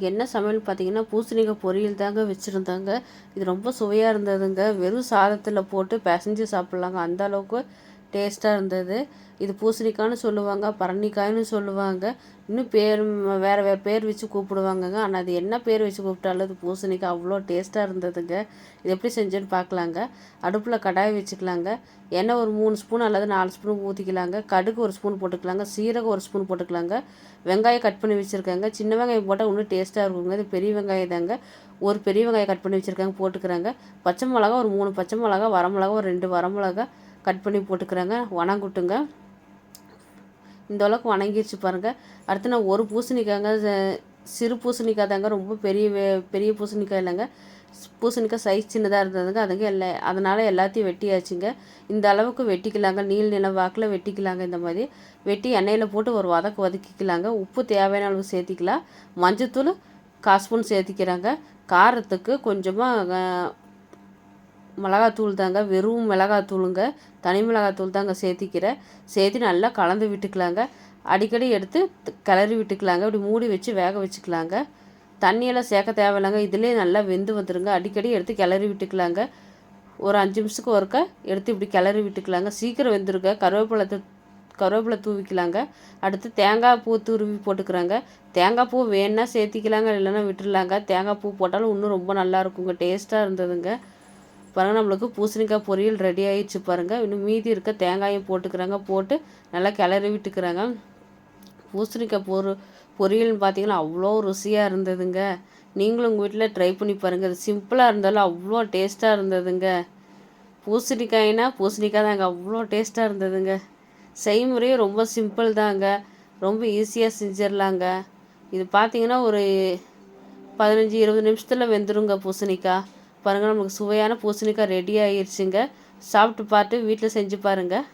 என்ன சமையல் பார்த்தீங்கன்னா பூசணிக்காய் பொரியல் தாங்க வச்சுருந்தாங்க. இது ரொம்ப சுவையாக இருந்ததுங்க. வெறும் சாதத்தில் போட்டு பிசைஞ்சு சாப்பிட்லாங்க. அந்த அளவுக்கு டேஸ்ட்டாக இருந்தது. இது பூசணிக்காய்னு சொல்லுவாங்க பரணிக்காய்னு சொல்லுவாங்க. இன்னும் பேர் வேறு வேறு பேர் வச்சு கூப்பிடுவாங்கங்க. ஆனால் அது என்ன பேர் வச்சு கூப்பிட்டாலும் அது பூசணிக்காய் அவ்வளோ டேஸ்ட்டாக இருந்ததுங்க. இது எப்படி செஞ்சேன்னு பார்க்கலாங்க. அடுப்பில் கடாய் வச்சுக்கலாங்க. எண்ணெய் ஒரு மூணு ஸ்பூன் அல்லது நாலு ஸ்பூன் ஊற்றிக்கலாங்க கடுகு ஒரு ஸ்பூன் போட்டுக்கலாங்க. சீரகம் ஒரு ஸ்பூன் போட்டுக்கலாங்க. வெங்காயம் கட் பண்ணி வச்சுருக்காங்க. சின்ன வெங்காயம் போட்டால் இன்னும் டேஸ்ட்டாக இருக்குங்க. இது பெரிய வெங்காயம் தாங்க. ஒரு பெரிய வெங்காயம் கட் பண்ணி வச்சுருக்காங்க போட்டுக்கிறாங்க. பச்சை மிளகா ஒரு மூணு பச்சை மிளகா வரமிளகா ஒரு ரெண்டு வரமிளகா கட் பண்ணி போட்டுக்கிறாங்க. வணங்குட்டுங்க. இந்த அளவுக்கு வணங்கிடுச்சு பாருங்கள் அடுத்து நான் ஒரு பூசணிக்காங்க சிறு பூசணிக்காய் தாங்க. ரொம்ப பெரிய பெரிய பூசணிக்காய் இல்லைங்க. பூசணிக்காய் சைஸ் சின்னதாக இருந்ததுங்க. அதுங்க எல்லா அதனால் எல்லாத்தையும் வெட்டியாச்சுங்க. இந்த அளவுக்கு வெட்டிக்கலாங்க. நீள் நில வாக்கில் வெட்டிக்கலாங்க இந்த மாதிரி. வெட்டி எண்ணெயில் போட்டு ஒரு வதக்கு வதக்கிக்கலாங்க. உப்பு தேவையான அளவு சேர்த்திக்கலாம். மஞ்சத்தூள் கால் ஸ்பூன் சேர்த்திக்கிறாங்க காரத்துக்கு கொஞ்சமாக மிளகாத்தூள் தாங்க வெறும் மிளகாத்தூளுங்க தனி மிளகாத்தூள் தாங்க சேர்த்திக்கிறேன் சேர்த்து நல்லா கலந்து விட்டுக்கலாங்க. அடிக்கடி எடுத்து கிளறி விட்டுக்கலாங்க. இப்படி மூடி வச்சு வேக வச்சுக்கலாங்க. தண்ணியெல்லாம் சேர்க்க தேவையில்லைங்க. இதிலே நல்லா வெந்து வந்துடுங்க அடிக்கடி எடுத்து கிளறி விட்டுக்கலாங்க. ஒரு அஞ்சு நிமிஷத்துக்கு ஒருக்க எடுத்து இப்படி கிளறி விட்டுக்கலாங்க. சீக்கிரம் வெந்துருங்க. கருவேப்பிலை கருவேப்பிலை தூவிக்கலாங்க. அடுத்து தேங்காய் பூ துருவி போட்டுக்கிறாங்க. தேங்காய் பூ வேணால் சேர்த்திக்கலாங்க. இல்லைன்னா விட்டுடலாங்க தேங்காய் பூ போட்டாலும் இன்னும் ரொம்ப நல்லா இருக்குங்க. டேஸ்ட்டாக இருந்ததுங்க. பாருங்கள் நம்மளுக்கு பூசணிக்காய் பொரியல் ரெடி ஆயிடுச்சு பாருங்கள் இன்னும் மீதி இருக்க தேங்காயும் போட்டுக்கிறாங்க. போட்டு நல்லா கிளறி விட்டுக்கிறாங்க. பூசணிக்காய் பொரு பொரியல்னு பார்த்தீங்கன்னா அவ்வளோ ருசியாக இருந்ததுங்க. நீங்களும் உங்கள் வீட்டில் ட்ரை பண்ணி பாருங்கள் அது சிம்பிளாக இருந்தாலும் அவ்வளோ டேஸ்ட்டாக இருந்ததுங்க. பூசணிக்காய்னா பூசணிக்காய் தாங்க. அவ்வளோ டேஸ்ட்டாக இருந்ததுங்க. செய்முறையும் ரொம்ப சிம்பிள் தாங்க. ரொம்ப ஈஸியாக செஞ்சிடலாங்க இது பார்த்தீங்கன்னா ஒரு பதினஞ்சு இருபது நிமிஷத்தில் வெந்துருங்க பூசணிக்காய். பாருங்கள் நமக்கு சுவையான பூசணிக்காய் ரெடி ஆயிடுச்சுங்க சாப்பிட்டு பார்த்து வீட்டில் செஞ்சு பாருங்கள்